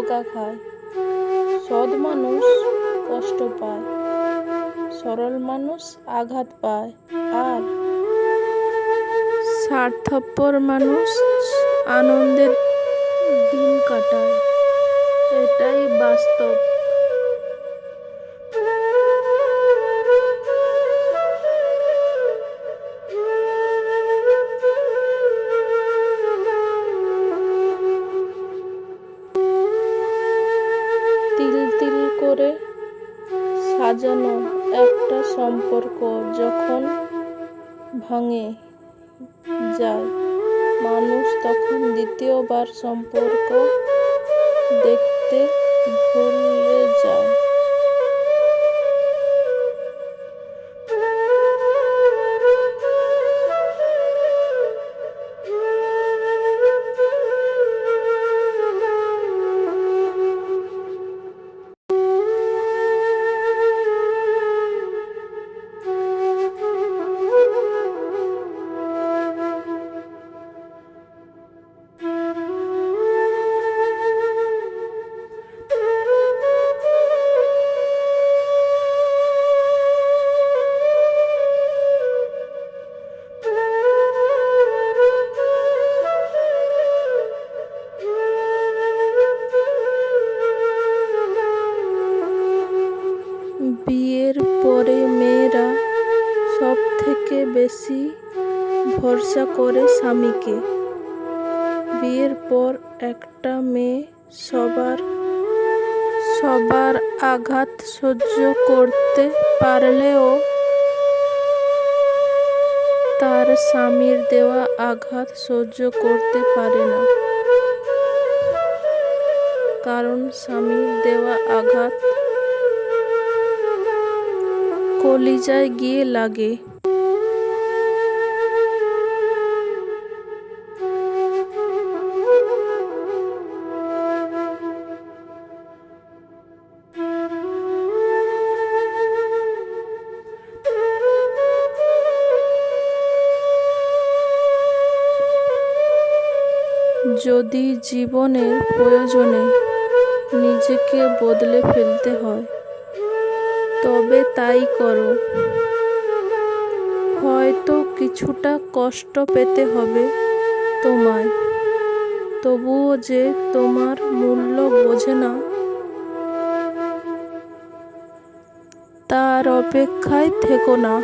ধোকা খায়। সৎ মানুষ কষ্ট পায়। সরল মানুষ আঘাত পায়। আর স্বার্থপর মানুষ আনন্দের দিন কাটায়। এটাই বাস্তব। করে সাজানো একটা সম্পর্ক যখন ভাঙে যায়। মানুষ তখন দ্বিতীয়বার সম্পর্ক দেখতে ভুলে থেকে বেশি ভরসা করে স্বামীকে। বিয়ের পর একটা মেয়ে সবার সবার আঘাত সহ্য করতে পারলেও তার স্বামীর দেওয়া আঘাত সহ্য করতে পারে না। কারণ স্বামীর দেওয়া আঘাত কলিজায় গিয়ে লাগে। যদি জীবনের প্রয়োজনে নিজেকে বদলে ফেলতে হয় তবে তাই করো। হয়তো কিছুটা কষ্ট পেতে হবে তোমায়। তবুও যে তোমার মূল্য বোঝে না, তার অপেক্ষায় থেকো না।